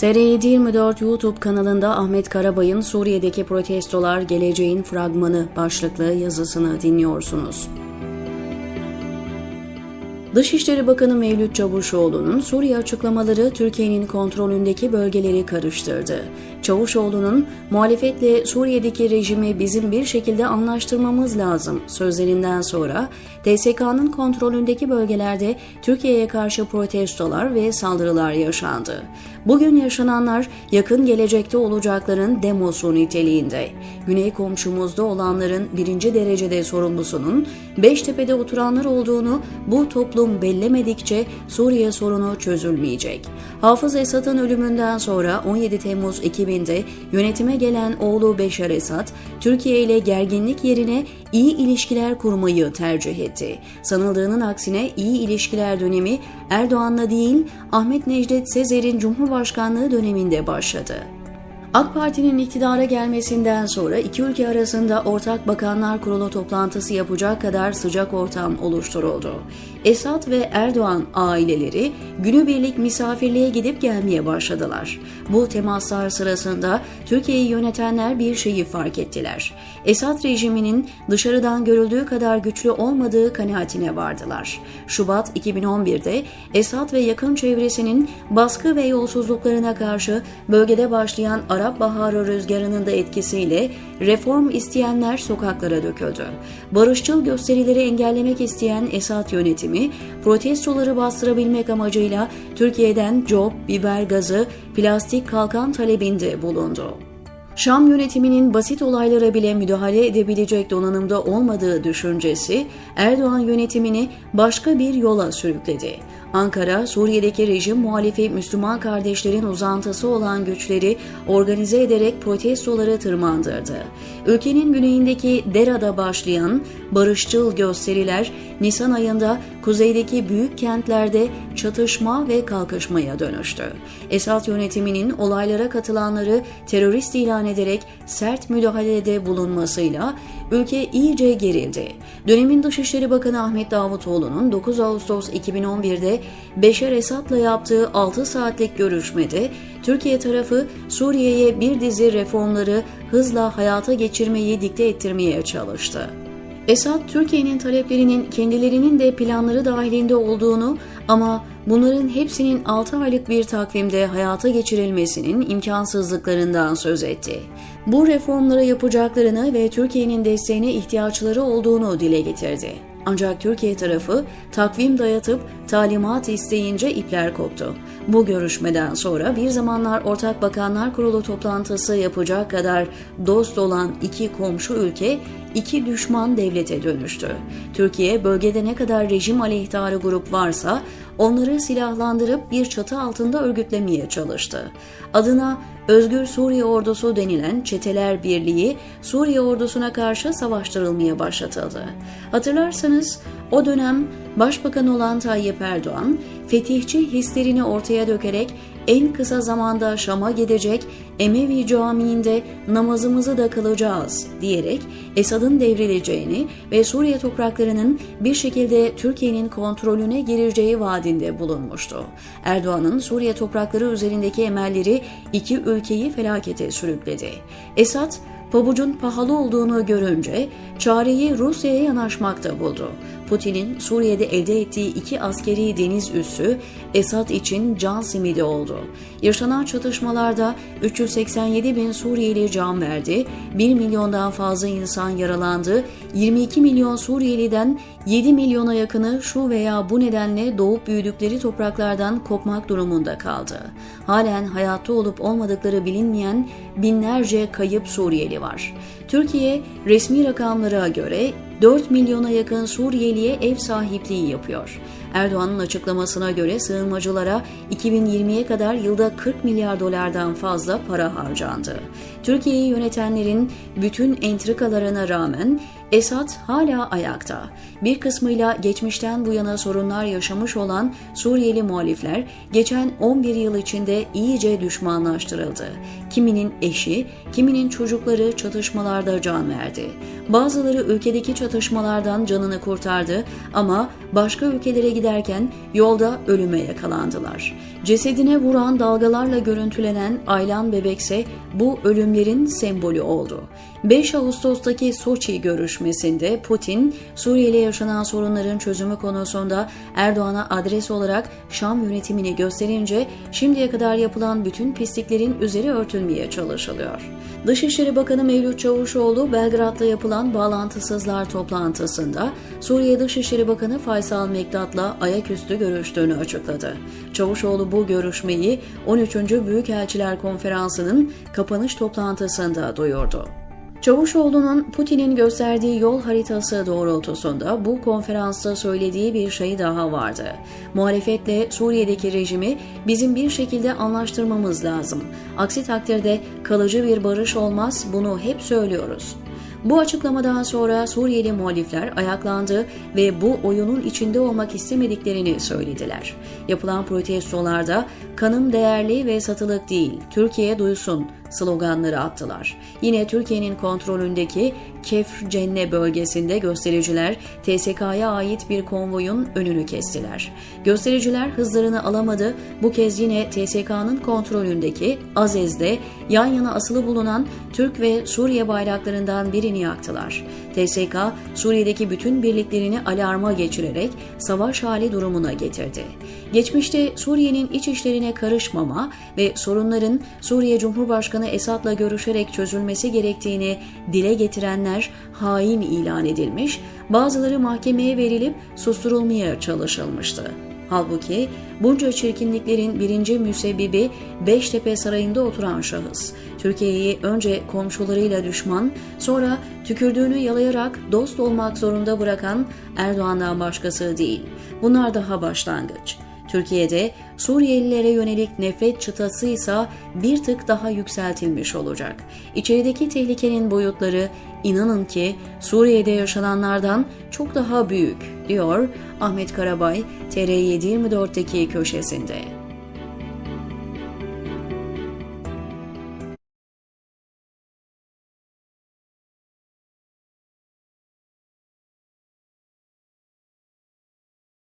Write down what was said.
TR724 YouTube kanalında Ahmet Karabay'ın Suriye'deki protestolar geleceğin fragmanı başlıklı yazısını dinliyorsunuz. Dışişleri Bakanı Mevlüt Çavuşoğlu'nun Suriye açıklamaları Türkiye'nin kontrolündeki bölgeleri karıştırdı. Çavuşoğlu'nun muhalefetle Suriye'deki rejimi bizim bir şekilde anlaştırmamız lazım sözlerinden sonra TSK'nın kontrolündeki bölgelerde Türkiye'ye karşı protestolar ve saldırılar yaşandı. Bugün yaşananlar yakın gelecekte olacakların demosu niteliğinde. Güney komşumuzda olanların birinci derecede sorumlusunun Beştepe'de oturanlar olduğunu bu toplum bellemedikçe Suriye sorunu çözülmeyecek. Hafız Esad'ın ölümünden sonra 17 Temmuz 2000'de yönetime gelen oğlu Beşar Esad, Türkiye ile gerginlik yerine iyi ilişkiler kurmayı tercih etti. Sanıldığının aksine iyi ilişkiler dönemi Erdoğan'la değil Ahmet Necdet Sezer'in Cumhurbaşkanlığı döneminde başladı. AK Parti'nin iktidara gelmesinden sonra iki ülke arasında Ortak Bakanlar Kurulu toplantısı yapacak kadar sıcak ortam oluşturuldu. Esad ve Erdoğan aileleri günübirlik misafirliğe gidip gelmeye başladılar. Bu temaslar sırasında Türkiye'yi yönetenler bir şeyi fark ettiler. Esad rejiminin dışarıdan görüldüğü kadar güçlü olmadığı kanaatine vardılar. Şubat 2011'de Esad ve yakın çevresinin baskı ve yolsuzluklarına karşı bölgede başlayan Arap Baharı rüzgarının da etkisiyle reform isteyenler sokaklara döküldü. Barışçıl gösterileri engellemek isteyen Esad yönetimi protestoları bastırabilmek amacıyla Türkiye'den job, biber gazı, plastik kalkan talebinde bulundu. Şam yönetiminin basit olaylara bile müdahale edebilecek donanımda olmadığı düşüncesi Erdoğan yönetimini başka bir yola sürükledi. Ankara, Suriye'deki rejim muhalifi Müslüman kardeşlerin uzantısı olan güçleri organize ederek protestoları tırmandırdı. Ülkenin güneyindeki Dera'da başlayan barışçıl gösteriler Nisan ayında kuzeydeki büyük kentlerde çatışma ve kalkışmaya dönüştü. Esad yönetiminin olaylara katılanları terörist ilan ederek sert müdahalede bulunmasıyla ülke iyice gerildi. Dönemin Dışişleri Bakanı Ahmet Davutoğlu'nun 9 Ağustos 2011'de Beşer Esad'la yaptığı 6 saatlik görüşmede Türkiye tarafı Suriye'ye bir dizi reformları hızla hayata geçirmeyi dikte ettirmeye çalıştı. Esad, Türkiye'nin taleplerinin kendilerinin de planları dahilinde olduğunu ama bunların hepsinin 6 aylık bir takvimde hayata geçirilmesinin imkansızlıklarından söz etti. Bu reformları yapacaklarını ve Türkiye'nin desteğine ihtiyaçları olduğunu dile getirdi. Ancak Türkiye tarafı takvim dayatıp talimat isteyince ipler koptu. Bu görüşmeden sonra bir zamanlar Ortak Bakanlar Kurulu toplantısı yapacak kadar dost olan iki komşu ülke iki düşman devlete dönüştü. Türkiye bölgede ne kadar rejim aleyhtarı grup varsa onları silahlandırıp bir çatı altında örgütlemeye çalıştı. Adına Özgür Suriye Ordusu denilen Çeteler Birliği Suriye ordusuna karşı savaştırılmaya başlatıldı. Hatırlarsanız o dönem Başbakan olan Tayyip Erdoğan, fetihçi hislerini ortaya dökerek en kısa zamanda Şam'a gidecek, Emevi Camii'nde namazımızı da kılacağız diyerek Esad'ın devrileceğini ve Suriye topraklarının bir şekilde Türkiye'nin kontrolüne gireceği vaadinde bulunmuştu. Erdoğan'ın Suriye toprakları üzerindeki emelleri iki ülkeyi felakete sürükledi. Esad, pabucun pahalı olduğunu görünce çareyi Rusya'ya yanaşmakta buldu. Putin'in Suriye'de elde ettiği iki askeri deniz üssü Esad için can simidi oldu. Yaşanan çatışmalarda 387 bin Suriyeli can verdi, 1 milyondan fazla insan yaralandı, 22 milyon Suriyeliden 7 milyona yakını şu veya bu nedenle doğup büyüdükleri topraklardan kopmak durumunda kaldı. Halen hayatta olup olmadıkları bilinmeyen binlerce kayıp Suriyeli var. Türkiye resmi rakamlara göre 4 milyona yakın Suriyeliye ev sahipliği yapıyor. Erdoğan'ın açıklamasına göre sığınmacılara 2020'ye kadar yılda 40 milyar dolardan fazla para harcandı. Türkiye'yi yönetenlerin bütün entrikalarına rağmen Esad hala ayakta. Bir kısmıyla geçmişten bu yana sorunlar yaşamış olan Suriyeli muhalifler geçen 11 yıl içinde iyice düşmanlaştırıldı. Kiminin eşi, kiminin çocukları çatışmalarda can verdi. Bazıları ülkedeki çatışmalardan canını kurtardı ama başka ülkelere giderken yolda ölüme yakalandılar. Cesedine vuran dalgalarla görüntülenen Aylan Bebekse bu ölümlerin sembolü oldu. 5 Ağustos'taki Soçi görüşmesinde Putin, Suriye'yle yaşanan sorunların çözümü konusunda Erdoğan'a adres olarak Şam yönetimini gösterince şimdiye kadar yapılan bütün pisliklerin üzeri örtülmeye çalışılıyor. Dışişleri Bakanı Mevlüt Çavuşoğlu Belgrad'da yapılan bağlantısızlar toplantısında Suriye Dışişleri Bakanı Faysal Mektat'la ayaküstü görüştüğünü açıkladı. Çavuşoğlu bu görüşmeyi 13. Büyükelçiler Konferansı'nın kapanış toplantısında duyurdu. Çavuşoğlu'nun Putin'in gösterdiği yol haritası doğrultusunda bu konferansta söylediği bir şey daha vardı. Muhalefetle Suriye'deki rejimi bizim bir şekilde anlaştırmamız lazım. Aksi takdirde kalıcı bir barış olmaz bunu hep söylüyoruz. Bu açıklamadan sonra Suriyeli muhalifler ayaklandı ve bu oyunun içinde olmak istemediklerini söylediler. Yapılan protestolarda kanım değerli ve satılık değil, Türkiye duysun sloganları attılar. Yine Türkiye'nin kontrolündeki Kefr Cenne bölgesinde göstericiler TSK'ya ait bir konvoyun önünü kestiler. Göstericiler hızlarını alamadı. Bu kez yine TSK'nın kontrolündeki Azez'de yan yana asılı bulunan Türk ve Suriye bayraklarından birini yaktılar. TSK Suriye'deki bütün birliklerini alarma geçirerek savaş hali durumuna getirdi. Geçmişte Suriye'nin iç işlerine karışmama ve sorunların Suriye Cumhurbaşkanı Esad'la görüşerek çözülmesi gerektiğini dile getirenler hain ilan edilmiş, bazıları mahkemeye verilip susturulmaya çalışılmıştı. Halbuki bunca çirkinliklerin birinci müsebbibi Beştepe Sarayı'nda oturan şahıs. Türkiye'yi önce komşularıyla düşman, sonra tükürdüğünü yalayarak dost olmak zorunda bırakan Erdoğan'dan başkası değil. Bunlar daha başlangıç. Türkiye'de Suriyelilere yönelik nefret çıtası ise bir tık daha yükseltilmiş olacak. İçerideki tehlikenin boyutları inanın ki Suriye'de yaşananlardan çok daha büyük, diyor Ahmet Karabay TR724'deki köşesinde.